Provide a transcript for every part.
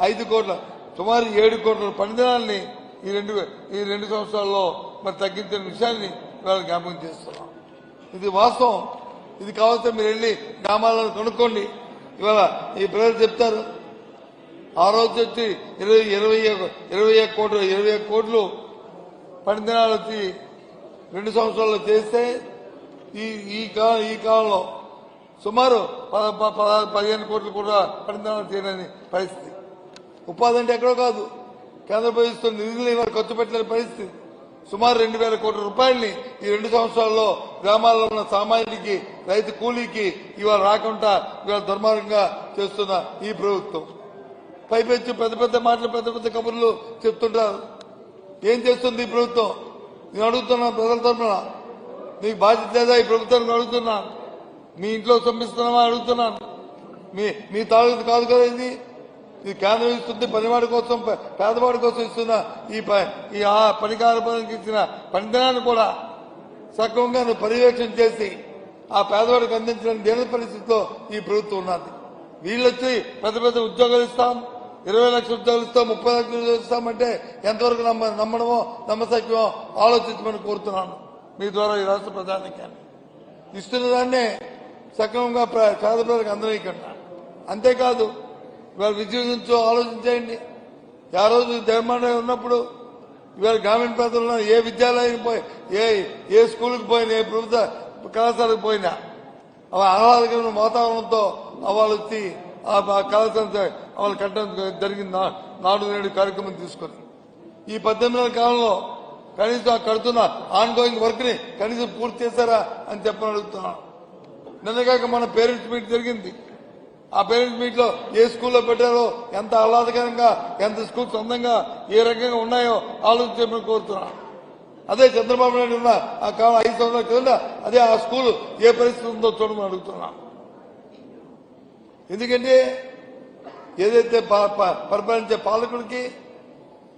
ఐదు కోట్ల సుమారు ఏడు కోట్ల పనిదినాల్ని ఈ రెండు ఈ రెండు సంవత్సరాల్లో మరి తగ్గించిన విషయాన్ని ఇవాళ జ్ఞాపకం చేస్తున్నాం. ఇది వాస్తవం. ఇది కావాల్సిన మీరు వెళ్ళి గ్రామాలను కొనుక్కోండి. ఇవాళ ఈ ప్రజలు చెప్తారు. ఆ రోజు వచ్చి ఇరవై ఇరవై ఇరవై ఒక్క కోట్లు ఇరవై ఒక్క కోట్లు పనిదినాలు వచ్చి రెండు సంవత్సరాల్లో చేస్తే ఈ ఈ కాలం ఈ కాలంలో సుమారు పద ప- పదహారు పదిహేను కోట్లు కూడా పనిదినాలు చేయలేని పరిస్థితి. ఉపాధి అంటే ఎక్కడో కాదు. కేంద్ర ప్రభుత్వం నిధులు ఇవాళ ఖర్చు పెట్టలేని పరిస్థితి. సుమారు రెండు వేల కోట్ల రూపాయల్ని ఈ రెండు సంవత్సరాల్లో గ్రామాల్లో ఉన్న సామాన్యుడికి రైతు కూలీకి ఇవాళ రాకుండా ఇవాళ దుర్మార్గంగా చేస్తున్న ఈ ప్రభుత్వం. పైపెచ్చి పెద్ద పెద్ద మాటలు పెద్ద పెద్ద కబుర్లు చెప్తుంటారు. ఏం చేస్తుంది ఈ ప్రభుత్వం? నేను అడుగుతున్నాను ప్రజల తరఫున. నీకు బాధ్యత లేదా ఈ ప్రభుత్వానికి అడుగుతున్నాను మీ ఇంట్లో సంపిస్తున్నావా అడుగుతున్నాను. మీ మీ తాలూకు కాదు కదా ఇది. ఇది కేంద్రం ఇస్తుంది పనివాడి కోసం పేదవాడి కోసం ఇస్తున్న ఈ ప- ఈ ఆ పనికార పనికి ఇచ్చిన పనిదినాన్ని కూడా సక్రమంగా నువ్వు పర్యవేక్షణ చేసి ఆ పేదవాడికి అందించిన దేని పరిస్థితిలో ఈ ప్రభుత్వం ఉన్నది. వీళ్ళొచ్చి పెద్ద పెద్ద ఉద్యోగాలు ఇస్తాం ఇరవై లక్షల ఉద్యోగాలు ఇస్తాం ముప్పై లక్షల ఉద్యోగాలు ఇస్తామంటే ఎంతవరకు నమ్మ నమ్మడమో నమ్మసక్యమో ఆలోచించమని కోరుతున్నాను. మీ ద్వారా ఈ రాష్ట్ర ప్రధానికాన్ని ఇస్తున్న దాన్నే సక్రమంగా ప్ర- పేద ప్రజలకు అందరికంట అంతేకాదు ఇవాళ విద్య గురించి ఆలోచించేయండి ఆ రోజు జగన్మోహన్ ఉన్నప్పుడు ఇవాళ గ్రామీణ ప్రాంతంలో ఏ విద్యాలయం పోయి ఏ ఏ స్కూల్కి పోయినా ఏ ప్రభుత్వ కళాశాలకు పోయినా అవి ఆహ్లాదకరమైన వాతావరణంతో వాళ్ళు వచ్చి ఆ కళాశాల వాళ్ళు కట్టడం జరిగింది. నా- నాడు నేడు కార్యక్రమం తీసుకొని. ఈ పద్దెనిమిది నెలల కాలంలో కనీసం కడుతున్న ఆన్ గోయింగ్ వర్క్ని కనీసం పూర్తి చేశారా అని చెప్పని అడుగుతున్నాను. నిన్నగాక మన పేరెంట్స్ మీట్ జరిగింది. ఆ పేరెంట్స్ మీట్లో ఏ స్కూల్లో పెట్టారో ఎంత ఆహ్లాదకరంగా ఎంత స్కూల్ సొంతంగా ఏ రకంగా ఉన్నాయో ఆలోచించమని కోరుతున్నాను అదే చంద్రబాబు నాయుడు ఉన్న ఆ కాలం ఐదు సంవత్సరాల కింద అదే ఆ స్కూల్ ఏ పరిస్థితి ఉందో చూడమని అడుగుతున్నాను ఎందుకంటే ఏదైతే ప- ప- పరిపాలించే పాలకుడికి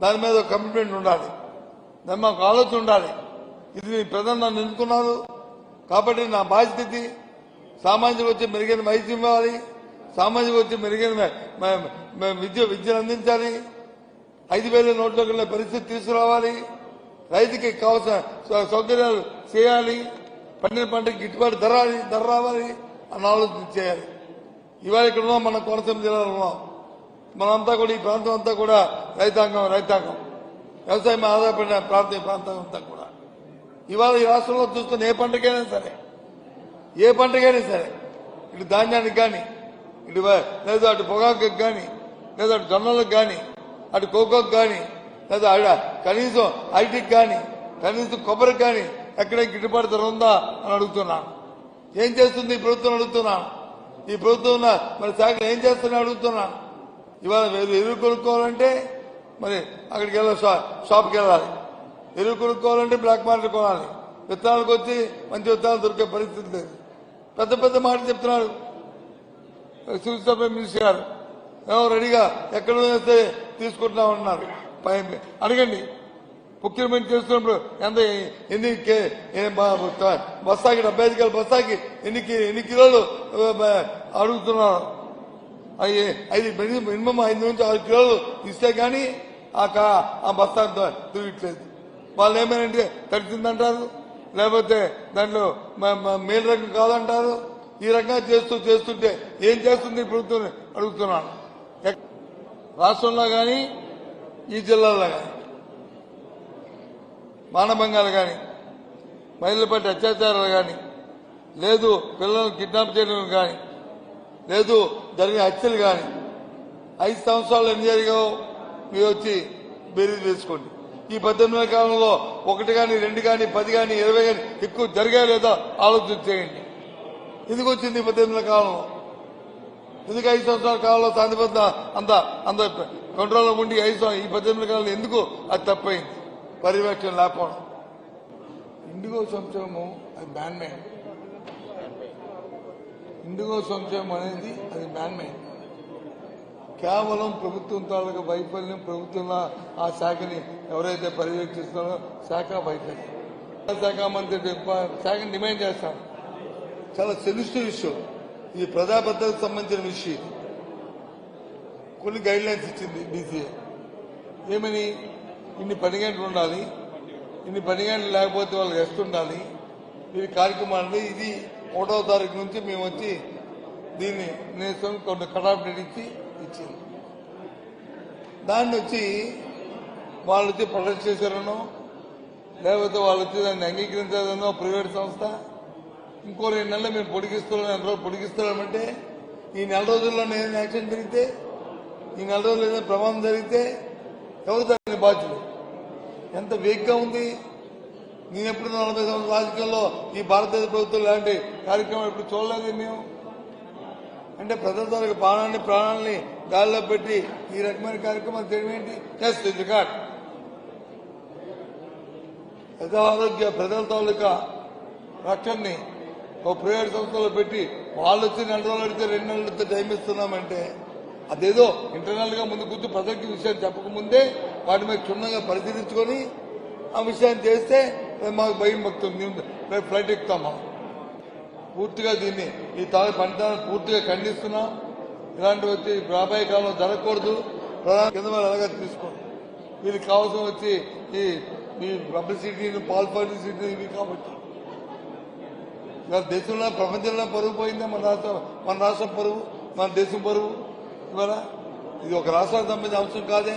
దాని మీద కమిట్మెంట్ ఉండాలి. దాని మాకు ఆలోచన ఉండాలి. ఇది మీ ప్రజలు నన్ను ఎందుకున్నారు? కాబట్టి నా బాధ్యత ఇది. సామాజిక వచ్చి మెరుగైన వైద్యం ఇవ్వాలి. సామాజిక వచ్చి మెరుగైన విద్య విద్యను అందించాలి. ఐదు వేల నోట్లోకి వెళ్ళే పరిస్థితి తీసుకురావాలి. రైతుకి కావాల్సిన సౌ- సౌకర్యాలు చేయాలి. పండిన పంటకి గిట్టుబాటు ధర ధర రావాలి అన్న ఆలోచన చేయాలి. ఇవాళ ఇక్కడ ఉన్నాం మన కోనసీమ జిల్లాలో ఉన్నాం. మనంతా కూడా ఈ ప్రాంతం అంతా కూడా రైతాంగం రైతాంగం. వ్యవసాయం ఆధారపడిన ప్రాంతం ప్రాంతం అంతా కూడా. ఇవాళ ఈ రాష్ట్రంలో చూస్తున్న ఏ పంటకైనా సరే ఏ పంటకైనా సరే ఇటు ధాన్యానికి కానీ ఇటు లేదా అటు పొగాకు కానీ లేదా అటు జొన్నలకు కానీ అటు కోకోకు కానీ లేదా ఆడ- కనీసం ఐటీకి కానీ కనీసం కొబ్బరికి కానీ ఎక్కడ గిట్టుబాటు ధర ఉందా అని అడుగుతున్నాను ఏం చేస్తుంది ఈ ప్రభుత్వం అడుగుతున్నాను ఈ ప్రభుత్వం మరి శాఖ ఏం చేస్తుందని అడుగుతున్నాను ఇవాళ ఎరువు ఎరువు కొనుక్కోవాలంటే మరి అక్కడికి వెళ్ళాలి షా- షాప్కి వెళ్ళాలి. ఎరువు కొనుక్కోవాలంటే బ్లాక్ మార్కెట్ కొనాలి. విత్తనాలకు వచ్చి మంచి విత్తనాలు దొరికే పరిస్థితి లేదు. పెద్ద పెద్ద మాటలు చెప్తున్నాడు సివిల్ మినిస్టర్ గారు. ఏమో రెడీగా ఎక్కడ వేస్తే తీసుకుంటున్నాం ఉన్నారు. పై- అడగండి. ప్రొక్యూర్మెంట్ చేస్తున్నప్పుడు ఎంత ఎన్ని బస్తాకి డెబ్బై ఐదు కిలో బస్తాకి ఎన్ని కి- ఎన్ని కిలోలు అడుగుతున్నారు? అవి ఐదు మినిమం మినిమం ఐదు నుంచి ఆరు కిలోలు ఇస్తే గానీ ఆ కా- ఆ బస్తా తిరగట్లేదు. వాళ్ళు ఏమైనా తడిచిందంటారు లేకపోతే దాంట్లో మేలు రకం కాదంటారు? ఈ రకంగా చేస్తూ చేస్తుంటే ఏం చేస్తుంది ప్రభుత్వం అడుగుతున్నాను. ఎక్- రాష్ట్రంలో కానీ ఈ జిల్లాలో కానీ మానభంగాలు కానీ మహిళల అత్యాచారాలు కానీ లేదు పిల్లలను కిడ్నాప్ చేయడం కానీ లేదు జరిగిన హత్యలు కానీ ఐదు సంవత్సరాలు ఎన్ని జరిగావు మీరు వచ్చి బేరీజ్ వేసుకోండి. ఈ పద్దెనిమిది కాలంలో ఒకటి కానీ రెండు కానీ పది కానీ ఇరవై కానీ ఎక్కువ జరిగా లేదో ఆలోచన చేయండి. ఎందుకు వచ్చింది ఈ పద్దెనిమిది కాలంలో ఎందుకు ఐదు సంవత్సరాల కాలంలో శాంతిబద్ధ అంత అంత కంట్రోల్లో ఉండి ఐదు ఈ పద్దెనిమిది కాలంలో ఎందుకు అది తప్పైంది? పర్యవేక్షణ లేకపోవడం. ఇండిగో సంక్షేమం అది మ్యాన్మేడ్ ఇండిగో సంక్షేమం అనేది అది మ్యాన్మేడ్ కేవలం ప్రభుత్వం తాలూకు వైఫల్యం ప్రభుత్వం ఆ శాఖని ఎవరైతే పర్యవేక్షిస్తున్నారో శాఖ వైఫల్యం. శాఖ మంత్రి శాఖని డిమాండ్ చేస్తాను చాలా సెన్సిటివ్ విషయం. ఇది ప్రజాభద్రతకు సంబంధించిన విషయం. కొన్ని గైడ్ లైన్స్ ఇచ్చింది బీసీఏ ఏమని? ఇన్ని పని గంటలు ఉండాలి. ఇన్ని పని గంటలు లేకపోతే వాళ్ళకి రెస్ట్ ఉండాలి. ఇది కార్యక్రమాలు ఇది ఒకటో తారీఖు నుంచి మేము వచ్చి దీన్ని నేను కొన్ని కటాఫ్ డేట్ ఇచ్చి ఇచ్చింది. దాన్ని వచ్చి వాళ్ళు వచ్చి ప్రొటెక్ట్ చేశారనో లేకపోతే వాళ్ళు వచ్చి దాన్ని అంగీకరించారనో ప్రైవేట్ సంస్థ ఇంకో రెండు నెలలు మేము పొడిగిస్తున్నాం నెల రోజులు పొడిగిస్తున్నామంటే ఈ నెల రోజుల్లో ఏదైనా యాక్సిడెంట్ జరిగితే ఈ నెల రోజుల్లో ఏదైనా ప్రమాదం జరిగితే ఎవరు దానికి బాధ్యులు? ఎంత వేగ్గా ఉంది? నేను ఎప్పుడు నలభై సంవత్సరాల రాజకీయాల్లో ఈ భారతదేశ ప్రభుత్వం లాంటి కార్యక్రమం ఎప్పుడు చూడలేదు మేము అంటే ప్రజల ప్రాణాన్ని ప్రాణాలని గాల్లో పెట్టి ఈ రకమైన కార్యక్రమాలు చేయడం ఏంటి? టెస్ట్ రికార్డ్ ప్రజా ఆరోగ్య ప్రజల తాలూకా రక్షణని ఒక ప్రైవేట్ సంస్థలో పెట్టి వాళ్ళు వచ్చి నెల రోజులు అడిగితే రెండు నెలలు ఇస్తే టైం ఇస్తున్నామంటే అదేదో ఇంటర్నల్గా ముందు గుర్తు ప్రజలకి విషయాన్ని చెప్పకముందే వాటి మీద క్షుణ్ణంగా పరిశీలించుకొని ఆ విషయాన్ని చేస్తే మాకు భయం భక్తుంది మేము ఫ్లైట్ ఎక్కుతామా? పూర్తిగా దీన్ని ఈ తాగు పంట పూర్తిగా ఖండిస్తున్నాం. ఇలాంటి వచ్చి రాబోయే కాలంలో జరగకూడదు. ప్రధాన కింద అలాగే తీసుకోండి. వీళ్ళకి కావాల్సిన వచ్చి ఈ ఈ పబ్లిసిటీ పాల్ పబ్లిసిటీ ఇవి కాబట్టి. ఇవాళ దేశంలో ప్రపంచంలో పరువు పోయిందే మన రాష్ట్రం మన రాష్ట్రం పరువు మన దేశం పరువు. ఇవాళ ఇది ఒక రాష్ట్రానికి సంబంధించిన అంశం కాదే.